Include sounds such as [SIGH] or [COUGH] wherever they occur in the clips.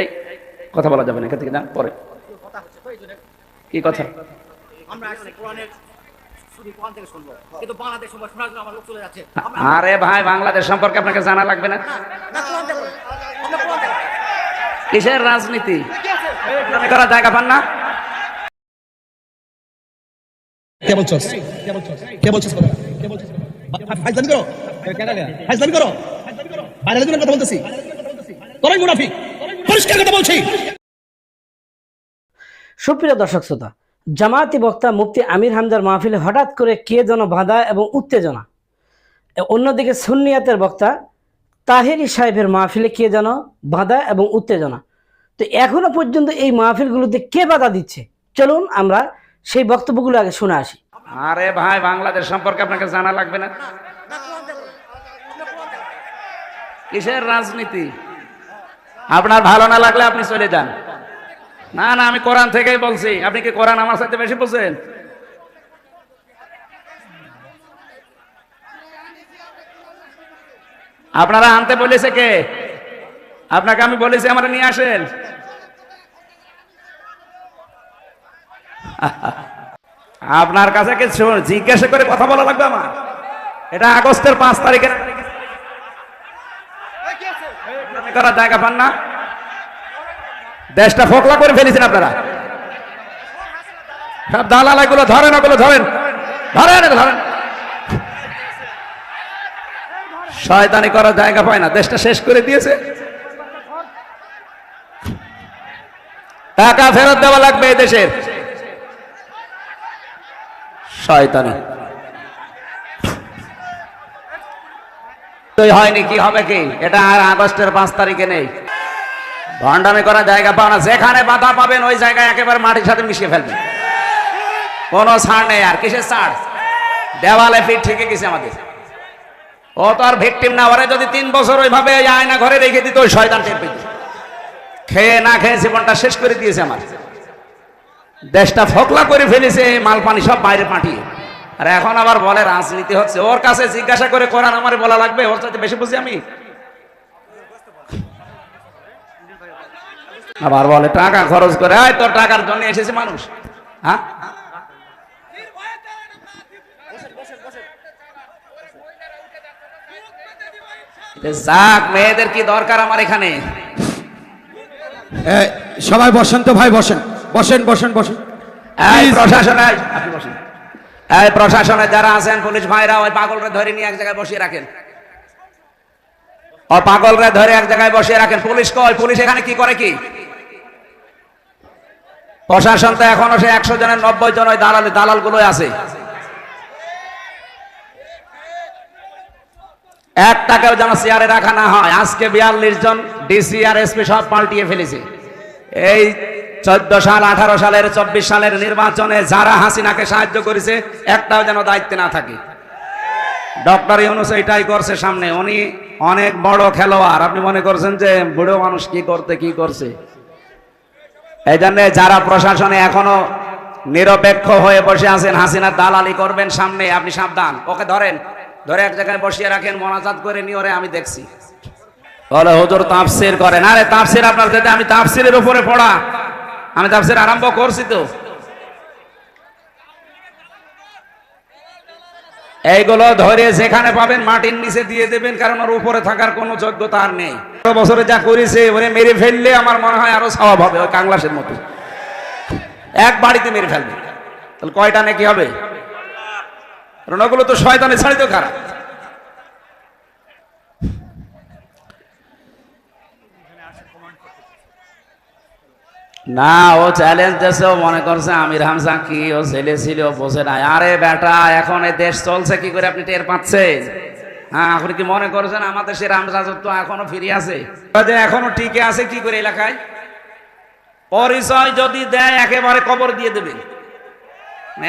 এই কথা বলা যাবে না এখান থেকে না পরে। কি কথা? আমরা আসলে কোরআনের শুধু কোরআন থেকে শুনব। কিন্তু বাংলাদেশ সময় শোনার জন্য আমার লোক চলে যাচ্ছে। আরে ভাই বাংলাদেশ সম্পর্কে আপনাকে জানা লাগবে না। কিসের রাজনীতি? কি আছে? করার জায়গা পান না। কে বলছস কে বলছস কে বলছস ফাইজলামি করো। ফাইজলামি করো। বাইরে কথা বলতেছি। তোরাই মুনাফিক। পরিষ্কার কথা বলছি। সুপ্রিয় দর্শক শ্রোতা জামায়াতি বক্তা মুফতি আমির হামজার মাহফিলে হঠাৎ করে কে যেন বাধা এবং উত্তেজনা। অন্যদিকে সুন্নিয়াতের বক্তা তাহেরি সাহেবের মাহফিলে কে যেন বাধা এবং উত্তেজনা। তো এখনও পর্যন্ত এই মাহফিলগুলোতে কে বাধা দিচ্ছে? চলুন আমরা সেই বক্তব্যগুলো আগে শুনে আসি। আরে ভাই বাংলাদেশ সম্পর্কে আপনাকে জানা লাগবে না? কিসের রাজনীতি? আপনার ভালো না লাগলে আপনি চলে যান। না না, আমি কোরআন থেকেই বলছি। আপনি কি কোরআন আমার সাথে বেশি বলছেন? আপনারা আনতে বলেছে কে? আপনাকে আমি বলেছি আমরা নিয়ে আসেন। আপনার কাছে কিছু জিজ্ঞাসা করে কথা বলা লাগবে আমার। এটা আগস্টের পাঁচ তারিখের করার জায়গা পান না। দেশটা ফোকলা করে ফেলেছেন আপনারা। সব ধরেন, ওগুলো ধরেন। ধরেন ধরেন। শয়তানি করার জায়গা পায় না। দেশটা শেষ করে দিয়েছে। টাকা ফেরত দেওয়া লাগবে এই দেশের। শয়তানি তো হয়নি, কি হবে কি? এটা আর আগস্টের পাঁচ তারিখে নেই। ভণ্ডামি করার জায়গা পাও না। যেখানে বাধা পাবেন, ওই জায়গায় একেবারে মাটির সাথে মিশিয়ে ফেলবেন। কোনো ছাড় নেই আর। কিসের ছাড়? দেওয়ালে ফিট থেকে গেছে আমাদের। ও তো আর ভিকটিম না, ওরে যদি তিন বছর ওইভাবে আয়না ঘরে রেখে দিত, ওই শয়তান টের পেত। খেয়ে না খেয়ে জীবনটা শেষ করে দিয়েছে আমার। দেশটা ফকলা করে ফেলেছে মাল পানি সব বাইরে পাঠিয়ে। আর এখন আবার বলে রাজনীতি হচ্ছে। ওর কাছে জিজ্ঞাসা করে কোরআন আমার বলা লাগবে ওর সাথে বেশি বুঝি আমি? আবার বলে টাকা খরচ করে আয় তোর টাকার জন্য এসেছে মানুষ। হ্যাঁ? যাক মেয়েদের কি দরকার আমার এখানে? সবাই বসেন তো ভাই বসেন। বসেন বসেন বসেন। এই প্রশাসনে আপনি বসুন। এই প্রশাসনে যারা আছেন, পুলিশ ভাইরা, ওই পাগলরে ধরে নিয়ে এক জায়গায় বসিয়ে রাখেন। ও পাগলরে ধরে এক জায়গায় বসিয়ে রাখেন। পুলিশ কয় পুলিশ এখানে কি করে কি? প্রশাসন তো এখনও সে একশো জনের নব্বই জন ওই দালাল দালাল গুলোই আছে। একটাকেও যেন চেয়ারে রাখা না হয়। আজকে বিয়াল্লিশ জন ডিসি আর এসপি সব পাল্টিয়ে ফেলেছে। এই চোদ্দ সাল, আঠারো সালের, চব্বিশ সালের নির্বাচনে যারা হাসিনাকে সাহায্য করেছে, একটাও যেন দায়িত্বে না থাকে। ডক্টর ইউনুস এটাই করছে সামনে। উনি অনেক বড় খেলোয়াড়। আপনি মনে করছেন যে বুড়ো মানুষ কি করতে, কি করছে? এই জন্য যারা প্রশাসনে এখনও নিরপেক্ষ হয়ে বসে আছেন হাসিনার দালালি করবেন সামনে, আপনি সাবধান। ওকে ধরেন, ধরে এক জায়গায় বসিয়ে রাখেন, মনাজাত করে নিয়ে আমি দেখছি। বলে, হুজুর তাফসির করেন। আরে, তাফসির আপনার আমি তাফসিরের উপরে পড়া। আমি তাফসির আরম্ভ করছি তো। এইগুলো ধরে যেখানে পাবেন মাটির নিচে দিয়ে দেবেন, কারণ ওর উপরে থাকার কোনো যোগ্যতা আর নেই। বছরে যা করেছে, ওরে মেরে ফেললে আমার মনে হয় আরও স্বভাব হবে, ওই কাংলাসের মতো। এক বাড়িতে মেরে ফেলবে। তাহলে কয়টা নাকি হবে? কারণ ওগুলো তো শয়তানে ছাড়িত খারাপ। না, ও চ্যালেঞ্জ দিয়েছে, ও মনে করছে আমির হামজা কি, ও ছেলে ছিল বোঝে না আরে বেটা, এখন এ দেশ চলছে, কি করে আপনি টের পাচ্ছেন? হ্যাঁ আপনি কি মনে করছেন আমাদের সে রামরাজত্ব এখনও ফিরে আছে? এখনও টিকে আছে কি করে এলাকায়? পরিচয় যদি দেয়, একেবারে কবর দিয়ে দেবে।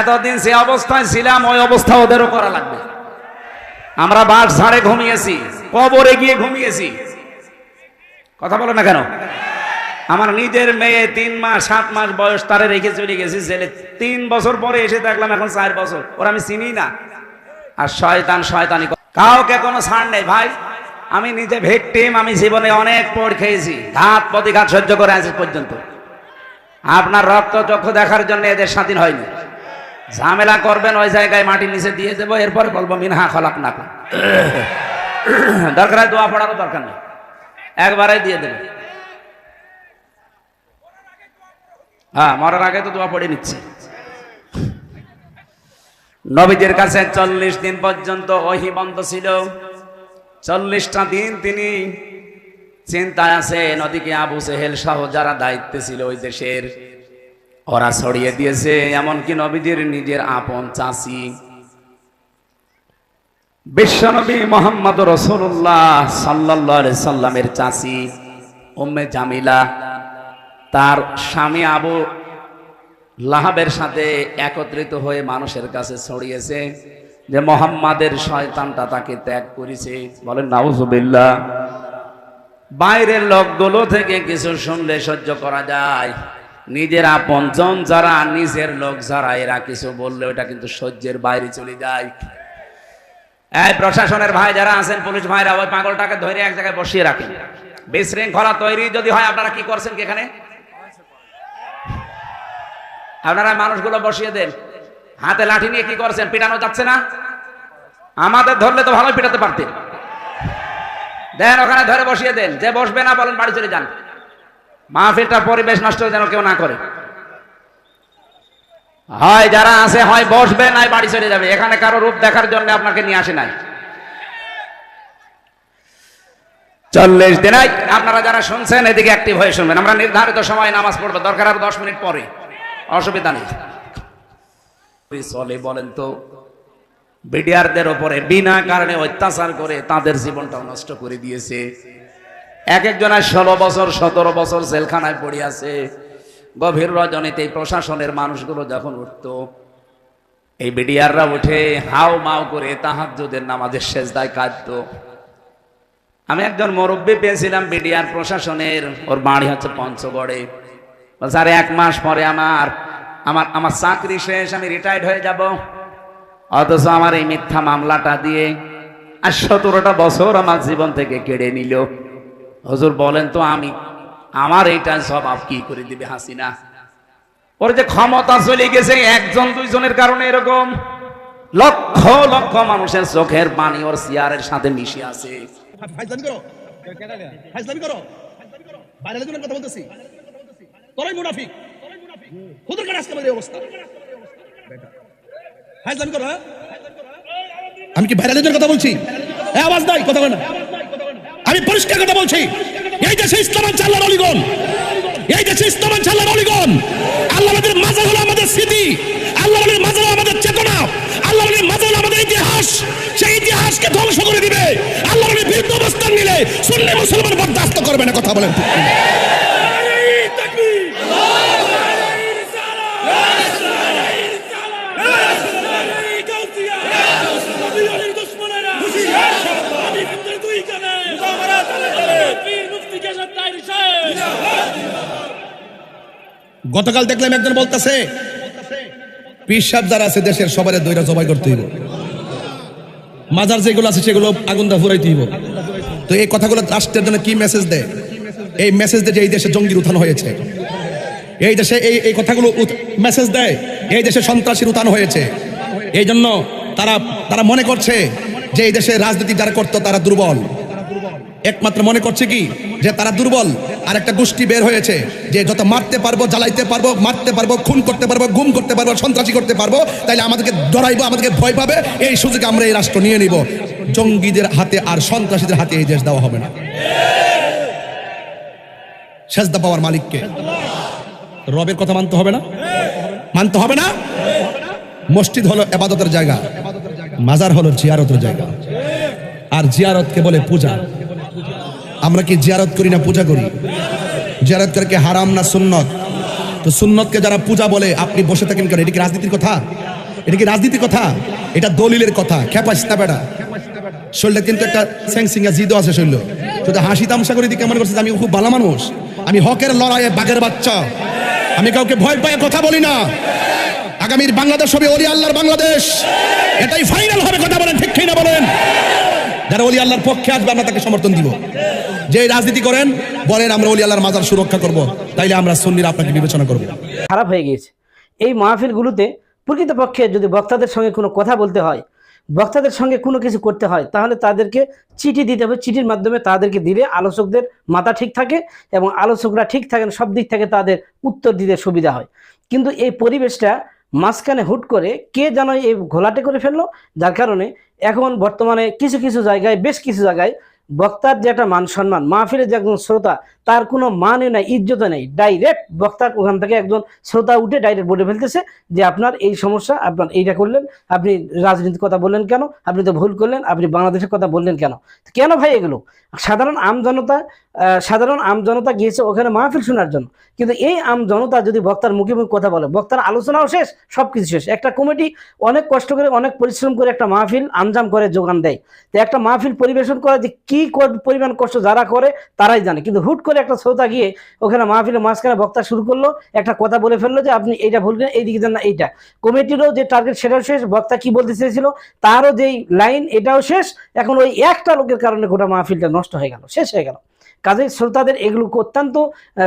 এতদিন যে অবস্থায় ছিলাম, ওই অবস্থা ওদেরও করা লাগবে। আমরা বাস ঝাড়ে ঘুমিয়েছি, কবরে গিয়ে ঘুমিয়েছি। কথা বলো না কেন? আমার নিজের মেয়ে তিন মাস, সাত মাস বয়স, তারে রেখে চলে গেছি ছেলে তিন বছর পরে এসে দেখলাম এখন চার বছর। ওরা আমি চিনি না। আর শয়তান শয়তানি। কাউকে কোনো ছাড় নেই, ভাই। আমি নিজে ভিকটিম, আমি জীবনে অনেক পড় খেয়েছি। ঘাত প্রতিঘাত সহ্য করে আছি পর্যন্ত। আপনার রক্ত চক্ষু দেখার জন্য এদের স্বাধীন হয়নি। ঝামেলা করবেন ওই জায়গায় মাটির নিচে দিয়ে দেবো, এরপরে বলব, মিনহা খলাক না [COUGHS] দরকার দোয়া পড়ারও দরকার নেই। একবারে দিয়ে দেবে। হ্যাঁ মরার আগে তো দোয়া পড়ে নিচ্ছে। নবীদের কাছে চল্লিশ দিন পর্যন্ত ওহি বন্ধ ছিল। চল্লিশটা দিন তিনি চিন্তায় আছে নদীকে আবু সেহেল সহ যারা দায়িত্বে ছিল ওই দেশের, ওরা ছড়িয়ে দিয়েছে। এমনকি নবীদের নিজের আপন চাষি। বিশ্বনবী মোহাম্মদ রসুল্লাহ সাল্লাহ সাল্লামের চাষি উম্মে জামিলা তার স্বামী আবু লাহাবের সাথে একত্রিত হয়ে মানুষের কাছে ছড়িয়েছে যে মোহাম্মদের শয়তানটা তাকে ত্যাগ করেছে। বলেন, নাউজুবিল্লাহ। বাইরের লোকগুলো থেকে কিছু শুনলে সহ্য করা যায়। নিজের আপনজন যারা, নিজের লোক যারা, এরা কিছু বললে ওটা কিন্তু সহ্যের বাইরে চলে যায়। এই প্রশাসনের ভাই যারা আছেন, পুলিশ ভাইরা, ওই পাগলটাকে ধরে এক জায়গায় বসিয়ে রাখেন। বিশৃঙ্খলা তৈরি যদি হয়, আপনারা কি করছেন কি এখানে? আপনারা মানুষগুলো বসিয়ে দেন। হাতে লাঠি নিয়ে কি করছেন? পিটানো যাচ্ছে না? আমাদের ধরলে তো ভালোই পিটাতে পারতেন। দেন, ওখানে ধরে বসিয়ে দেন। যে বসবে না, বলেন বাড়ি চলে যান। মাহফিলটার পরিবেশ নষ্ট যেন কেউ না করে। হয় যারা আছে, হয় বসবে, নাই বাড়ি চলে যাবে। এখানে কারও রূপ দেখার জন্য আপনাকে নিয়ে আসে নাই। চল্লিশ দিনাই আপনারা যারা শুনছেন, এদিকে অ্যাক্টিভ হয়ে শুনবেন। আমরা নির্ধারিত সময় নামাজ পড়ব। দরকার আরও দশ মিনিট পরে। অসুবিধা নেই। চলে বলেন তো, বিডিআরদের ওপরে বিনা কারণে অত্যাচার করে তাদের জীবনটা নষ্ট করে দিয়েছে। এক একজনের ষোলো বছর, সতেরো বছর জেলখানায় পড়ে আছে। গভীর রজনীতে প্রশাসনের মানুষগুলো যখন উঠতো, এই বিডিআররা উঠে হাও মাও করে তাহাজ্জুদের নামাজের শেষদায় কাঁদতো। আমি একজন মুরব্বী পেয়েছিলাম বিডিআর প্রশাসনের, ওর বাড়ি হচ্ছে পঞ্চগড়ে। বলছে এক মাস পরে আমার আমার আমার চাকরি শেষ আমি রিটায়ার্ড হয়ে যাব অথচ আমার এই মিথ্যা মামলাটা দিয়ে আর সতেরোটা বছর আমার জীবন থেকে কেড়ে নিল হজুর বলেন তো আমি আমার এইটা স্বভাব কি করে দিবে হাসিনা ওর যে ক্ষমতা চলে গেছে একজন দুইজনের কারণে এরকম লক্ষ লক্ষ মানুষের চোখের পানি ওর চেয়ারের সাথে মিশে আছে কথা বলতেছি তোরাই মুনাফিক। হুদুর কাছে আজকে আমাদের অবস্থা? করো হ্যাঁ? আমি কি বাইরে কথা বলছি? আওয়াজ নাই, কথা বলে না। আমি পরিষ্কার কথা বলছি। এই দেশে ইসলাম আছে আল্লাহর অলিগণ। এই দেশে ইসলাম আছে আল্লাহর আল্লাহ নবীর মাজার হলো আমাদের স্মৃতি। আল্লাহ নবীর মাজার আমাদের চেতনা। আল্লাহ নবীর মাজার আমাদের ইতিহাস। সেই ইতিহাসকে ধ্বংস করে দিবে। আল্লাহ নবীর বিরুদ্ধে অবস্থান নিলে সুন্নি মুসলমান বরদাস্ত করবে না, কথা বলেন গতকাল দেখলাম একজন বলতেছে, পীর সাহেব যারা আছে দেশের সবার দইরা জবাই করতে হইব। মাজার যেগুলো আছে সেগুলো আগুন দা ফুরাইতে হইব। তো এই কথাগুলো রাষ্ট্রের জন্য কি মেসেজ দেয়? এই মেসেজ দেয় যে এই দেশে জঙ্গির উত্থান হয়েছে। এই দেশে এই এই কথাগুলো মেসেজ দেয়, এই দেশে সন্ত্রাসীর উত্থান হয়েছে। এই জন্য তারা তারা মনে করছে যে এই দেশে রাজনীতি যারা করতো তারা দুর্বল। একমাত্র মনে করছে কি? যে তারা দুর্বল, আর একটা গোষ্ঠী বের হয়েছে, যে যত মারতে পারব, জ্বালাইতে পারব, মারতে পারব, খুন করতে পারব, গুম করতে পারব, সন্ত্রাসী করতে পারব, তাইলে আমাদেরকে ডরাইবো, আমাদেরকে ভয় পাবে, এই সুযোগে আমরা এই রাষ্ট্র নিয়ে নিব। জঙ্গিদের হাতে আর সন্ত্রাসীদের হাতে এই দেশ দেওয়া হবে না। সেজদা পাওয়ার মালিককে। রবের কথা মানতে হবে না? মানতে হবে না? মসজিদ হলো এবাদতের জায়গা, মাজার হলো জিয়ারতের জায়গা। আর জিয়ারতকে বলে পূজা। আমরা কি জিয়ারত করি না পূজা করি? জিয়ারত করে হারাম না সুন্নত? তো সুন্নতকে যারা পূজা বলে, আপনি বসে থাকেন কেন? এটা কি রাজনীতির কথা? এটা কি রাজনীতির কথা? এটা দলিলের কথা। খেপাস না বেটা শরীরটা কিন্তু একটা স্যাং সিঙ্গা জিদো আছে শরীর শুধু হাসি তামসা করে দিকে মনে করছে আমি খুব ভালো মানুষ? আমি হকের লড়াইয়ে বাঘের বাচ্চা। আমি কাউকে ভয় পায়ে কথা বলি না। আগামীর বাংলাদেশ হবে অলি আল্লাহর বাংলাদেশ। এটাই ফাইনাল হবে, কথা বলেন ঠিক না বলেন? যারা অলি আল্লাহর পক্ষে আসবে, আমরা তাকে সমর্থন দিব। যে রাজনীতি করেন, বলেন আমরা অলি আল্লাহর মাজার সুরক্ষা করব, তাইলে আমরা সুন্নিরা আপনাকে বিবেচনা করব। খারাপ হয়ে গিয়েছে। এই মাহফিলগুলোতে প্রকৃতপক্ষে যদি বক্তাদের সঙ্গে কোনো কথা বলতে হয়, বক্তাদের সঙ্গে কোনো কিছু করতে হয়, তাহলে তাদেরকে চিঠি দিতে হবে। চিঠির মাধ্যমে তাদেরকে দিলে আলোচকদের মাথা ঠিক থাকে এবং আলোচকরা ঠিক থাকেন, সব দিক থেকে তাদের উত্তর দিতে সুবিধা হয়। কিন্তু এই পরিবেশটা মাঝখানে হুট করে কে যেন এই ঘোলাটে করে ফেলল, যার কারণে এখন বর্তমানে কিছু কিছু জায়গায় বেশ কিছু জায়গায় বক্তার যে একটা মান সম্মান মাহফিলের যে একজন শ্রোতা, তার কোনো মানে নাই, ইজ্জত নেই। ডাইরেক্ট বক্তার ওখান থেকে একজন শ্রোতা উঠে ডাইরেক্ট বলে ফেলতেছে যে আপনার এই সমস্যা, আপনার এইটা করলেন, আপনি রাজনীতির কথা বললেন কেন, আপনি তো ভুল করলেন, আপনি বাংলাদেশের কথা বললেন কেন? কেন ভাই এগুলো? সাধারণ আম জনতা সাধারণ আম জনতা গিয়েছে ওখানে মাহফিল শোনার জন্য। কিন্তু এই আম জনতা যদি বক্তার মুখে মুখে কথা বলে, বক্তার আলোচনাও শেষ সব কিছু শেষ। একটা কমিটি অনেক কষ্ট করে, অনেক পরিশ্রম করে একটা মাহফিল আঞ্জাম করে যোগান দেয়। তো একটা মাহফিল পরিবেশন করে যে কি কর- পরিমাণ কষ্ট যারা করে, তারাই জানে। কিন্তু হুট করে একটা শ্রোতা গিয়ে ওখানে মাহফিলের মাঝখানে বক্তা শুরু করল, একটা কথা বলে ফেলল যে, আপনি এইটা ভুলবেন এইদিকে যান না, এইটা। কমিটিরও যে টার্গেট সেটাও শেষ, বক্তা কি বলতে চেয়েছিল, তারও যেই লাইন এটাও শেষ। এখন ওই একটা লোকের কারণে গোটা মাহফিলটা নষ্ট হয়ে গেল, শেষ হয়ে গেল। কাজেই শ্রোতাদের এগুলোকে অত্যন্ত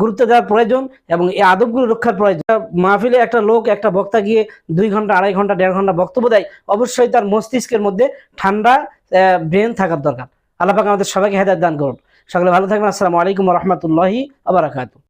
গুরুত্ব দেওয়ার প্রয়োজন এবং এই আদবগুলো রক্ষার প্রয়োজন। মাহফিলে একটা লোক, একটা বক্তা গিয়ে দুই ঘণ্টা, আড়াই ঘণ্টা, দেড় ঘণ্টা বক্তব্য দেয়, অবশ্যই তার মস্তিষ্কের মধ্যে ঠান্ডা ব্রেন থাকার দরকার। আল্লাহ পাক আমাদের সবাইকে হেদায়ত দান করুন। সকলে ভালো থাকবেন। আসসালামু আলাইকুম রহমতুল্লাহি আবরাকাতু